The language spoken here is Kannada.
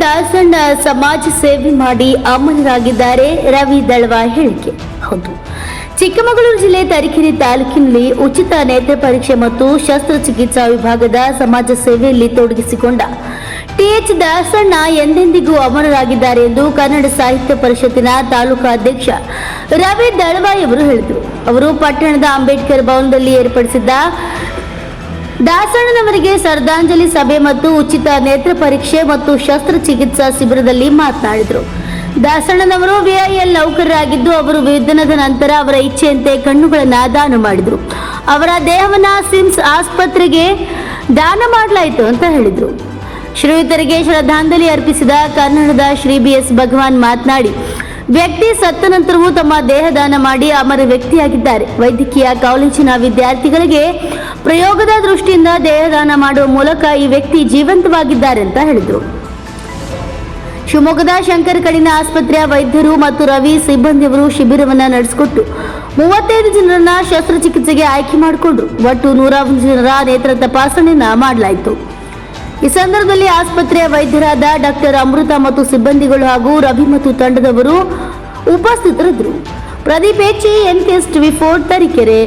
ದಾಸಣ್ಣ ಸಮಾಜ ಸೇವೆ ಮಾಡಿ ಅಮರರಾಗಿದ್ದಾರೆ. ರವಿ ದಳವ ಹೇಳಿಕೆ. ಹೌದು. ಚಿಕ್ಕಮಗಳೂರು ಜಿಲ್ಲೆ ತರೀಕೆರೆ ತಾಲೂಕಿನಲ್ಲಿ ಉಚಿತ ನೇತ್ರ ಪರೀಕ್ಷೆ ಮತ್ತು ಶಸ್ತ್ರಚಿಕಿತ್ಸಾ ವಿಭಾಗದ ಸಮಾಜ ಸೇವೆಯಲ್ಲಿ ತೊಡಗಿಸಿಕೊಂಡ ಟಿಎಚ್ ದಾಸಣ್ಣ ಎಂದೆಂದಿಗೂ ಅಮರರಾಗಿದ್ದಾರೆ ಎಂದು ಕನ್ನಡ ಸಾಹಿತ್ಯ ಪರಿಷತ್ತಿನ ತಾಲೂಕಾ ಅಧ್ಯಕ್ಷ ರವಿ ದಳವಾಯಿ ಅವರು ಹೇಳಿದರು. ಅವರು ಪಟ್ಟಣದ ಅಂಬೇಡ್ಕರ್ ಭವನದಲ್ಲಿ ಏರ್ಪಡಿಸಿದ್ದ ದಾಸಣ್ಣನವರಿಗೆ ಶ್ರದ್ಧಾಂಜಲಿ ಸಭೆ ಮತ್ತು ಉಚಿತ ನೇತ್ರ ಪರೀಕ್ಷೆ ಮತ್ತು ಶಸ್ತ್ರಚಿಕಿತ್ಸಾ ಶಿಬಿರದಲ್ಲಿ ಮಾತನಾಡಿದರು. ದಾಸಣ್ಣನವರು ವಿಐಎಲ್ ನೌಕರರಾಗಿದ್ದು ಅವರು ವಿಧಾನದ ನಂತರ ಅವರ ಇಚ್ಛೆಯಂತೆ ಕಣ್ಣುಗಳನ್ನು ದಾನ ಮಾಡಿದರು. ಅವರ ದೇಹವನ್ನು ಸಿಮ್ಸ್ ಆಸ್ಪತ್ರೆಗೆ ದಾನ ಮಾಡಲಾಯಿತು ಅಂತ ಹೇಳಿದರು. ಶ್ರೀಯುತರಿಗೆ ಶ್ರದ್ಧಾಂಜಲಿ ಅರ್ಪಿಸಿದ ಕನ್ನಡದ ಶ್ರೀ ಬಿ ಎಸ್ ಭಗವಾನ್ ಮಾತನಾಡಿ ವ್ಯಕ್ತಿ ಸತ್ತ ನಂತರವೂ ತಮ್ಮ ದೇಹದಾನ ಮಾಡಿ ಅಮರ ವ್ಯಕ್ತಿಯಾಗಿದ್ದಾರೆ. ವೈದ್ಯಕೀಯ ಕಾಲೇಜಿನ ವಿದ್ಯಾರ್ಥಿಗಳಿಗೆ ಪ್ರಯೋಗದ ದೃಷ್ಟಿಯಿಂದ ದೇಹದಾನ ಮಾಡುವ ಮೂಲಕ ಈ ವ್ಯಕ್ತಿ ಜೀವಂತವಾಗಿದ್ದಾರೆ ಅಂತ ಹೇಳಿದರು. ಶಿವಮೊಗ್ಗದ ಶಂಕರ ಕಡಿನ ಆಸ್ಪತ್ರೆಯ ವೈದ್ಯರು ಮತ್ತು ರವಿ ಸಿಬ್ಬಂದಿಯವರು ಶಿಬಿರವನ್ನು ನಡೆಸಿಕೊಟ್ಟು ಮೂವತ್ತೈದು ಜನರನ್ನ ಶಸ್ತ್ರಚಿಕಿತ್ಸೆಗೆ ಆಯ್ಕೆ ಮಾಡಿಕೊಂಡ್ರು. ಒಟ್ಟು ನೂರ ಜನರ ನೇತ್ರ ತಪಾಸಣೆಯನ್ನ ಮಾಡಲಾಯಿತು. ಈ ಸಂದರ್ಭದಲ್ಲಿ ಆಸ್ಪತ್ರೆಯ ವೈದ್ಯರಾದ ಡಾಕ್ಟರ್ ಅಮೃತ ಮತ್ತು ಸಿಬ್ಬಂದಿಗಳು ಹಾಗೂ ರವಿ ಮತ್ತು ತಂಡದವರು ಉಪಸ್ಥಿತರಿದ್ದರು. ಪ್ರದೀಪ್ ಎಚ್ ಎನ್ ಕೆಸ್ಟ್ ವಿ ಫೋರ್ ತರೀಕೆರೆ.